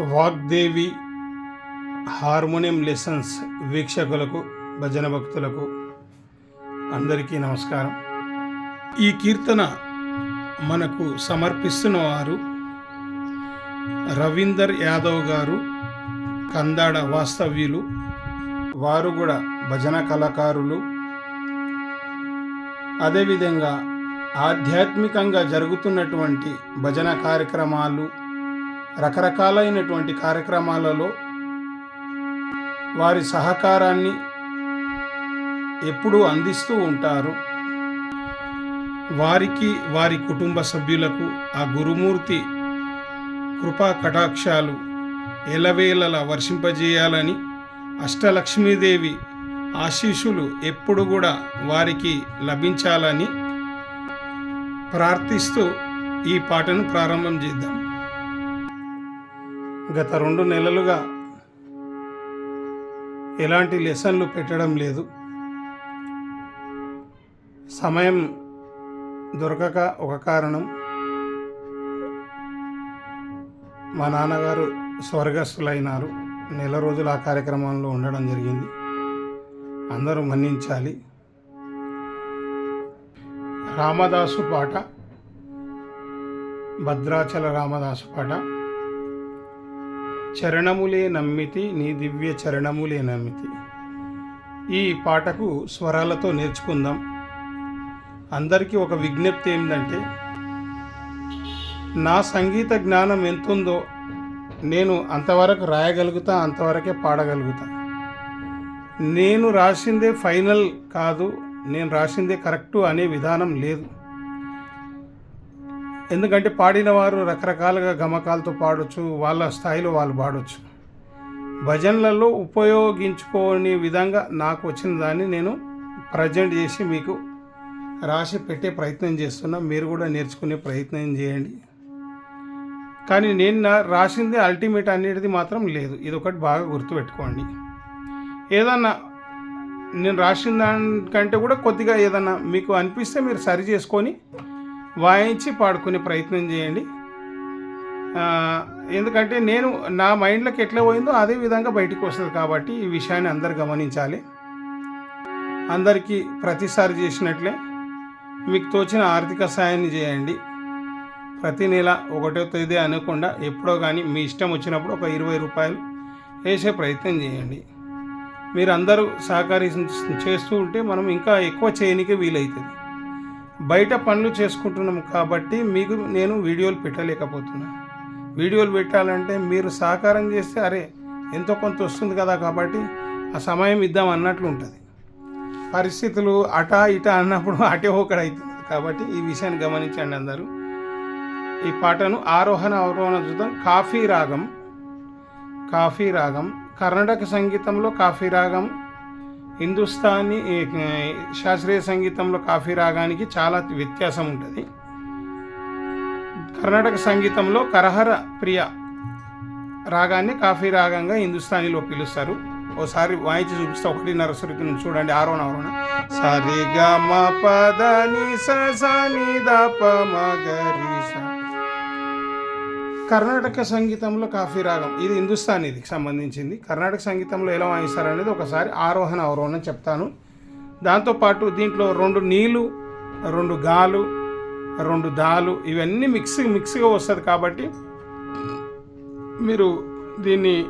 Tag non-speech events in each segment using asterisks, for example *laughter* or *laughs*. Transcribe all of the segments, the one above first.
Vagdevi harmonium lessons వీక్షకులకు భజన భక్తులకు అందరికీ నమస్కారం. ఈ కీర్తన మనకు సమర్పిస్తున్న వారు రవీందర్ యాదవ్ గారు కందాడ వాస్తవ్యులు వారు కూడా భజన కళాకారులు. అదేవిధంగా ఆధ్యాత్మికంగా జరుగుతున్నటువంటి భజన కార్యక్రమాలు రకరకాలైనటువంటి కార్యక్రమాలలో వారి సహకారాన్ని ఎప్పుడూ అందిస్తూ ఉంటారు. వారికి వారి కుటుంబ సభ్యులకు ఆ గురుమూర్తి కృపా కటాక్షాలు ఎలవేళలా వర్షింపజేయాలని అష్టలక్ష్మీదేవి ఆశీస్సులు ఎప్పుడు కూడా వారికి లభించాలని ప్రార్థిస్తూ ఈ పాటను ప్రారంభం చేద్దాం. గత రెండు నెలలుగా ఎలాంటి లెసన్లు పెట్టడం లేదు. సమయం దొరకక ఒక కారణం మా నాన్నగారు స్వర్గస్థులైనారు. నెల రోజులు ఆ కార్యక్రమంలో ఉండడం జరిగింది. అందరూ మన్నించాలి. రామదాసు పాట భద్రాచల రామదాసు పాట. చరణములే నమ్మితి నీ దివ్య చరణములే నమ్మితి. ఈ పాటకు స్వరాలతో నేర్చుకుందాం. అందరికీ ఒక విజ్ఞప్తి ఏంటంటే నా సంగీత జ్ఞానం ఎంతుందో నేను అంతవరకు రాయగలుగుతా అంతవరకే పాడగలుగుతా. నేను రాసిందే ఫైనల్ కాదు నేను రాసిందే కరెక్టు అనే విధానం లేదు. ఎందుకంటే పాడిన వారు రకరకాలుగా గమకాలతో పాడొచ్చు వాళ్ళ స్థాయిలో వాళ్ళు పాడొచ్చు. భజనలలో ఉపయోగించుకోని విధంగా నాకు వచ్చిన దాన్ని నేను ప్రజెంట్ చేసి మీకు రాసి పెట్టే ప్రయత్నం చేస్తున్నా. మీరు కూడా నేర్చుకునే ప్రయత్నం చేయండి. కానీ నేను రాసింది అల్టిమేట్ అనేది మాత్రం లేదు. ఇది ఒకటి బాగా గుర్తుపెట్టుకోండి. ఏదన్నా నేను రాసిన దానికంటే కూడా కొద్దిగా ఏదన్నా మీకు అనిపిస్తే మీరు సరి చేసుకొని వాయించి పాడుకునే ప్రయత్నం చేయండి. ఎందుకంటే నేను నా మైండ్లోకి ఎట్లా పోయిందో అదే విధంగా బయటికి వస్తుంది కాబట్టి ఈ విషయాన్ని అందరు గమనించాలి. అందరికీ ప్రతిసారి చేసినట్లే మీకు తోచిన ఆర్థిక సాయాన్ని చేయండి. ప్రతి నెల ఒకటో తేదీ అనకుండా ఎప్పుడో కానీ మీ ఇష్టం వచ్చినప్పుడు ఒక ఇరవై రూపాయలు వేసే ప్రయత్నం చేయండి. మీరు అందరూ సహకారి చేస్తూ ఉంటే మనం ఇంకా ఎక్కువ చేయనికే వీలవుతుంది బయట పనులు చేసుకుంటున్నాం కాబట్టి మీకు నేను వీడియోలు పెట్టలేకపోతున్నా. వీడియోలు పెట్టాలంటే మీరు సహకారం చేస్తే అరే ఎంతో కొంత వస్తుంది కదా కాబట్టి ఆ సమయం ఇద్దాం అన్నట్లు ఉంటుంది. పరిస్థితులు అటా ఇటా అన్నప్పుడు *laughs* అటే ఒకటి అవుతుంది కాబట్టి ఈ విషయాన్ని గమనించండి అందరూ. ఈ పాటను ఆరోహణ అవరోహణ చూద్దాం. కాఫీ రాగం. కాఫీ రాగం. కర్ణాటక సంగీతంలో కాఫీ రాగం. హిందుస్థానీ శాస్త్రీయ సంగీతంలో కాఫీ రాగానికి చాలా వ్యత్యాసం ఉంటుంది. కర్ణాటక సంగీతంలో కరహర ప్రియ రాగాన్ని కాఫీ రాగంగా హిందుస్థానీలో పిలుస్తారు. ఓసారి వాయించి చూపిస్తే ఒకటిన్నర శృతి నుంచి చూడండి ఆరోణ ఆరోణ సరి గ పదని పద ని స స ద ప కర్ణాటక సంగీతంలో కాఫీ రాగం. ఇది హిందుస్థానీకి సంబంధించింది. కర్ణాటక సంగీతంలో ఎలా వాయిస్తారు అనేది ఒకసారి ఆరోహణ అవరోహణ చెప్తాను. దాంతోపాటు దీంట్లో రెండు నీళ్ళు రెండు గాలు రెండు దాలు ఇవన్నీ మిక్స్ మిక్స్గా వస్తుంది కాబట్టి మీరు దీన్ని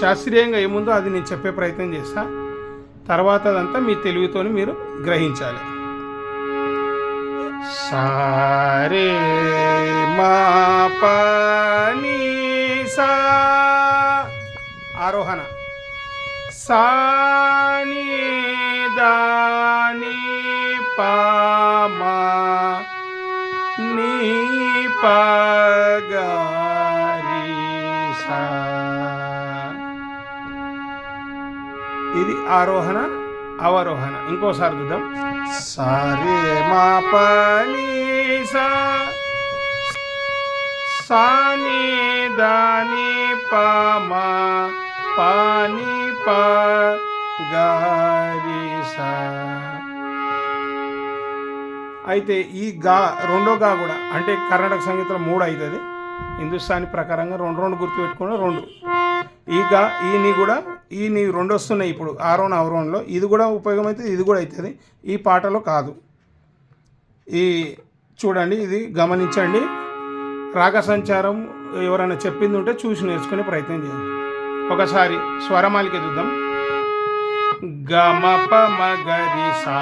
శాస్త్రీయంగా ఏముందో అది నేను చెప్పే ప్రయత్నం చేస్తా. తర్వాత అదంతా మీ తెలివితోని మీరు గ్రహించాలి. సారే మా పని సా ఆరోహణ సాని దాని పామా నీ పగారి ఇది ఆరోహణ అవరోహణ. ఇంకోసారి చూద్దాం. సారే మా పని సా సాని దాని పామా పాని ప గారి సా. అయితే ఈ గా రెండో గా కూడా అంటే కర్ణాటక సంగీతంలో మూడు అవుతుంది. హిందుస్థానీ ప్రకారంగా రెండు రెండు గుర్తు పెట్టుకుని రెండు. ఈ గా కూడా ఈ రెండు వస్తున్నాయి ఇప్పుడు ఆరోన్ అవరోన్లో. ఇది కూడా ఉపయోగం అవుతుంది ఇది కూడా అవుతుంది ఈ పాటలో కాదు. ఈ చూడండి ఇది గమనించండి. రాగ సంచారం ఎవరైనా చెప్పింది ఉంటే చూసి నేర్చుకునే ప్రయత్నం చేయండి. ఒకసారి స్వరమాలిక చూద్దాం. గమ పమ గరి సా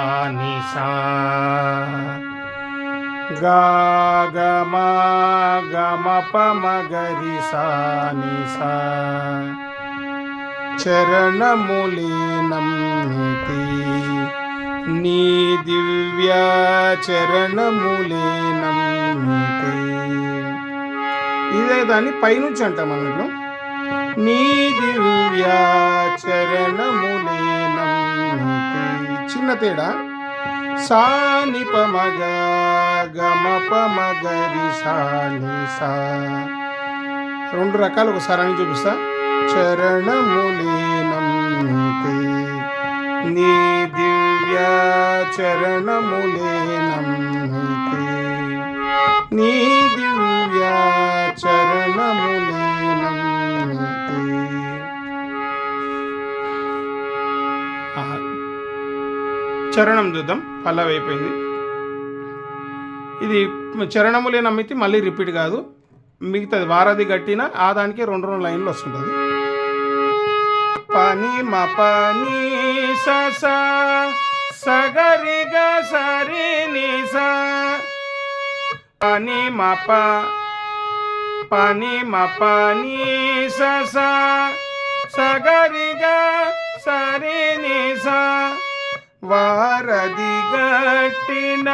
ని సా గా గమ సా చరణములీనం నీ దివ్య చరణములీనం నీతి ఇదే దాన్ని పైనుంచి అంటాం మనలో నీ దివ్య చరణములేనం చిన్న తేడా. సాని పమగ గమ పమగరి సాని సా రెండు రకాలు ఒకసారి చూపిస్తా. చరణములీనం నీ దివ్య చరణములేనం నీ దివ్య చరణములే చరణం చూద్దాం. పల్లవి అయిపోయింది. ఇది చరణములే నమ్మితే మళ్ళీ రిపీట్ కాదు. మిగతాది వారధి కట్టిన ఆ దానికి రెండు రెండు లైన్లు వస్తుంటుంది. పని మ పని స సగరి గ సరి ని పని మ ప పని మ పని స సగరి గ సరి ని స వారధి గట్టిన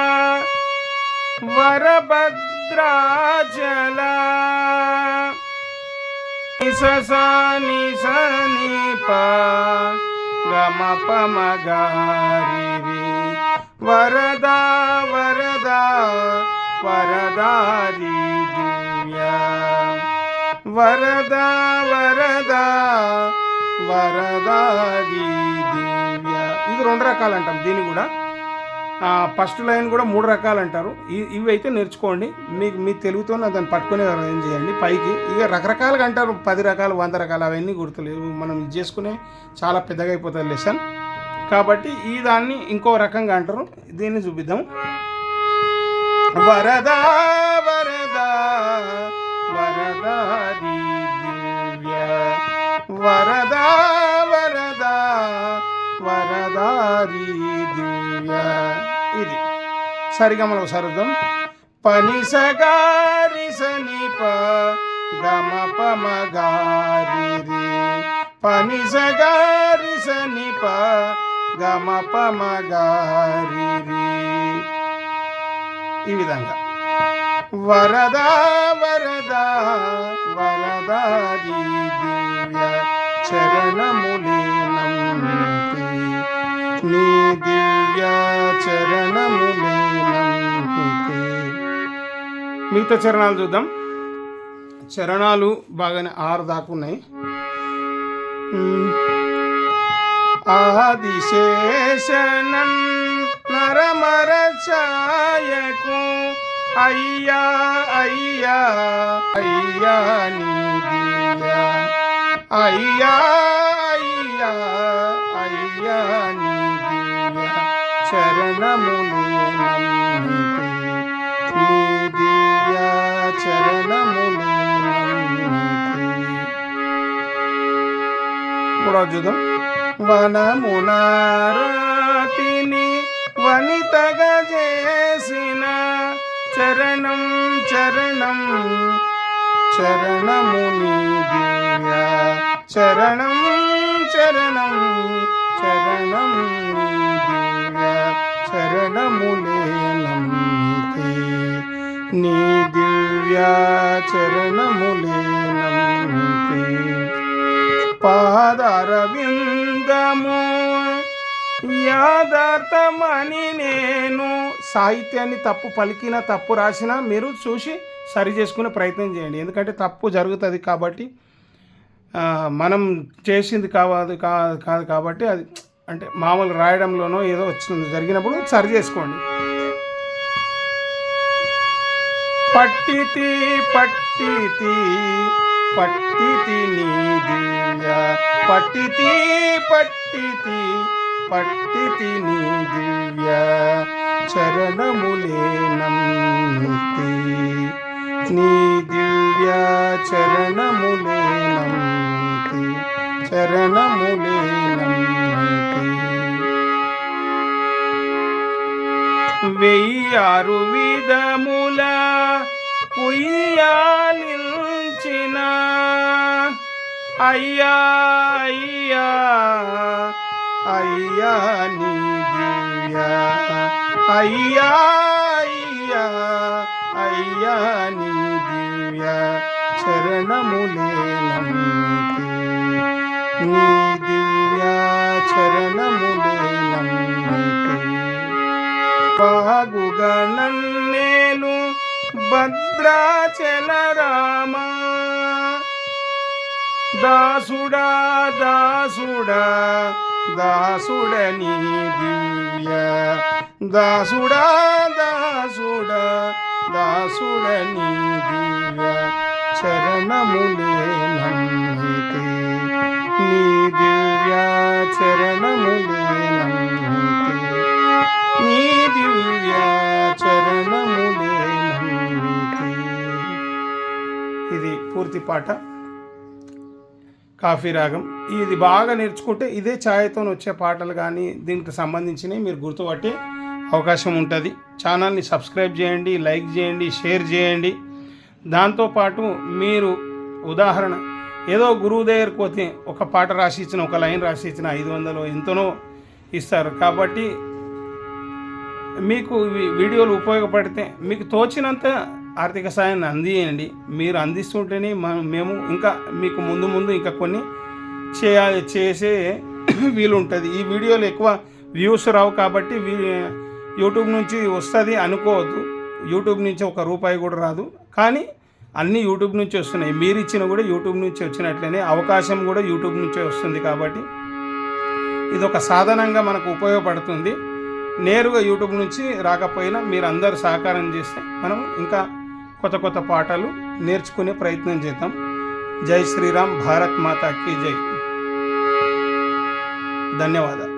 వరభద్రాచల నిససాని సని ప గమ పమ గారి వరదా వరదా వరదారి దివ్య వరద వరద వరదారి దివ్య ఇది రెండు రకాలు అంటాం దీన్ని కూడా. ఫస్ట్ లైన్ కూడా మూడు రకాలు అంటారు ఇవి అయితే నేర్చుకోండి. మీకు మీ తెలుగుతో దాన్ని పట్టుకునే అరేంజ్ చేయండి. పైకి ఇక రకరకాలుగా అంటారు. పది రకాలు వంద రకాలు అవన్నీ గుర్తులేవు. మనం ఇది చేసుకునే చాలా పెద్దగా అయిపోతుంది లెసన్ కాబట్టి ఈ దాన్ని ఇంకో రకంగా అంటారు. దీన్ని చూపిద్దాం. వరద వరద వరద వరదా వరదారి దివ్య. ఇది. సరిగమలు సరుద్దాం పని సగారి సనిప గమ పమ గారి పని సగారి సనిప గమ పమ గారి ఈ విధంగా. వరద వరద వరదాది దివ్య. చరణములీనం నీ దివ్య మిగతా చరణాలు చూద్దాం. చరణాలు బాగానే ఆరు దాకా ఉన్నాయి. మ్మ్. ఆదిశేషనన్ నరమర ఛాయకు అయ్యా అయ్యా అయ్యా నీ అయ్యా అయ్యా అయ్యా నీ చరణములు నీ దివ్య చరణములు నమ్మితే చూద్దాం. వనమునారతిని వనితగా చేసిన చరణం చరణం చరణముని దివ్య చరణం చరణం చరణం నీ దివ్య చరణములే నమ్మితే నీ దివ్య చరణములే నమ్మితే పాదరవిందము యాదార్థమని నేను సాహిత్యాన్ని తప్పు పలికిన తప్పు రాసినా మీరు చూసి సరి చేసుకునే ప్రయత్నం చేయండి. ఎందుకంటే తప్పు జరుగుతుంది కాబట్టి మనం చేసింది కావాలి కాదు కాదు కాబట్టి అది అంటే మామూలు రాయడంలోనో ఏదో వచ్చింది. జరిగినప్పుడు సరి చేసుకోండి. పట్టితి పట్టితి పట్టితి నీది పట్టితి పట్టితి పట్టితి నీ దివ్య. చరణములే నమ్మితి నీ దివ్య చరణములే నమ్మితి చరణములే నమ్మితి వెయ్యారు విధముల కుయ్యాలించిన అయ్యా అయ్యా అయ్యా నీ దివ్య. అయ్యా అయ్యా అయ్యా నీ దివ్య. చరణములే నమ్మితే. నీ బాగుగా నన్నేలు భద్రాచల రామ దాసుడా దాసుడా దాసుడని దివ్య దాసుడా దాసుడా దాసుడని దివ్య చరణములే నమ్మితే నీ దివ్య చరణములే పూర్తి పాట కాఫీ రాగం. ఇది బాగా నేర్చుకుంటే ఇదే ఛాయతో వచ్చే పాటలు కానీ దీనికి సంబంధించినవి మీరు గుర్తుపట్టే అవకాశం ఉంటుంది. ఛానల్ని సబ్స్క్రైబ్ చేయండి లైక్ చేయండి షేర్ చేయండి. దాంతోపాటు మీరు ఉదాహరణ ఏదో గురువు దగ్గరకు పోతే ఒక పాట రాసి ఇచ్చిన ఒక లైన్ రాసి ఇచ్చిన ఐదు వందలు ఎంతనో ఇస్తారు. కాబట్టి మీకు వీడియోలు ఉపయోగపడితే మీకు తోచినంత ఆర్థిక సాయాన్ని అందియండి. మీరు అందిస్తుంటేనే మేము ఇంకా మీకు ముందు ముందు ఇంకా కొన్ని చేయాలి చేసే *clears throat* వీలు ఉంటుంది ఈ వీడియోలు ఎక్కువ వ్యూస్ రావు కాబట్టి యూట్యూబ్ నుంచి వస్తుంది అనుకోవద్దు. యూట్యూబ్ నుంచి ఒక రూపాయి కూడా రాదు. కానీ అన్నీ యూట్యూబ్ నుంచి వస్తున్నాయి. మీరు ఇచ్చిన కూడా యూట్యూబ్ నుంచి వచ్చినట్లనే అవకాశం కూడా యూట్యూబ్ నుంచే వస్తుంది కాబట్టి ఇది ఒక సాధనంగా మనకు ఉపయోగపడుతుంది. నేరుగా యూట్యూబ్ నుంచి రాకపోయినా మీరు అందరు సహకారం చేస్తే మనం ఇంకా కొత్త కొత్త పాటలు నేర్చుకునే ప్రయత్నం చేద్దాం. జై శ్రీరామ్ భారత్ మాతాకి జై. ధన్యవాదాలు.